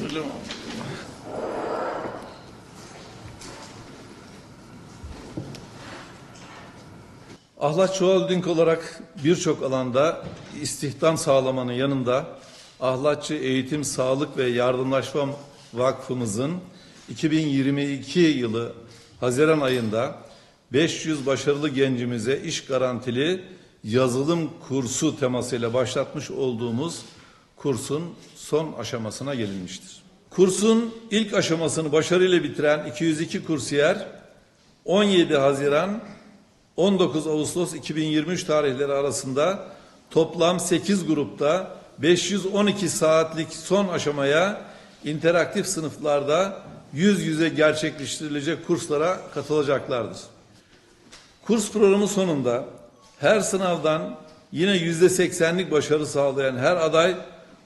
Hatırlıyorum. Ahlatçı Holding olarak birçok alanda istihdam sağlamanın yanında Ahlatçı Eğitim, Sağlık ve Yardımlaşma Vakfımızın 2022 yılı Haziran ayında 500 başarılı gencimize iş garantili yazılım kursu temasıyla başlatmış olduğumuz kursun son aşamasına gelinmiştir. Kursun ilk aşamasını başarıyla bitiren 202 kursiyer 17 Haziran 19 Ağustos 2023 tarihleri arasında toplam 8 grupta 512 saatlik son aşamaya interaktif sınıflarda yüz yüze gerçekleştirilecek kurslara katılacaklardır. Kurs programı sonunda her sınavdan yine yüzde seksenlik başarı sağlayan her aday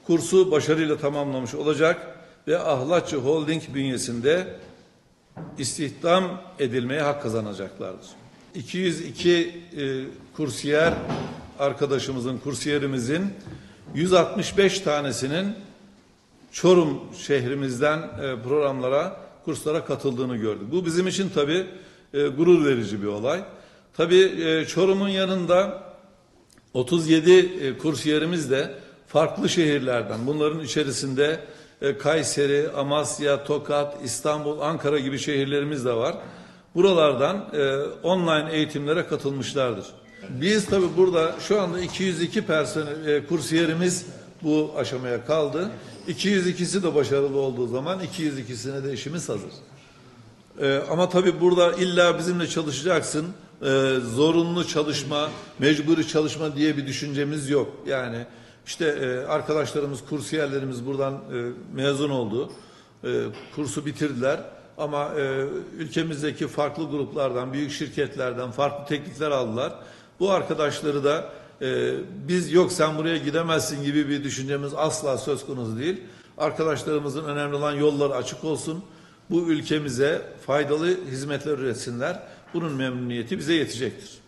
kursu başarıyla tamamlamış olacak ve Ahlatçı Holding bünyesinde istihdam edilmeye hak kazanacaklardır. 202 e, kursiyer arkadaşımızın, kursiyerimizin 165 tanesinin Çorum şehrimizden e, programlara, kurslara katıldığını gördük. Bu bizim için tabii e, gurur verici bir olay. Tabii e, Çorum'un yanında 37 e, kursiyerimiz de farklı şehirlerden. Bunların içerisinde e, Kayseri, Amasya, Tokat, İstanbul, Ankara gibi şehirlerimiz de var. Buralardan e, online eğitimlere katılmışlardır. Biz tabii burada şu anda 202 personel e, kursiyerimiz bu aşamaya kaldı. 202'si de başarılı olduğu zaman 202'sine de işimiz hazır. Ee, ama tabii burada illa bizimle çalışacaksın, e, zorunlu çalışma, mecburi çalışma diye bir düşüncemiz yok. Yani işte e, arkadaşlarımız, kursiyerlerimiz buradan e, mezun oldu, e, kursu bitirdiler. Ama e, ülkemizdeki farklı gruplardan, büyük şirketlerden farklı teklifler aldılar. Bu arkadaşları da e, biz yok sen buraya gidemezsin gibi bir düşüncemiz asla söz konusu değil. Arkadaşlarımızın önemli olan yolları açık olsun bu ülkemize faydalı hizmetler üretsinler. Bunun memnuniyeti bize yetecektir.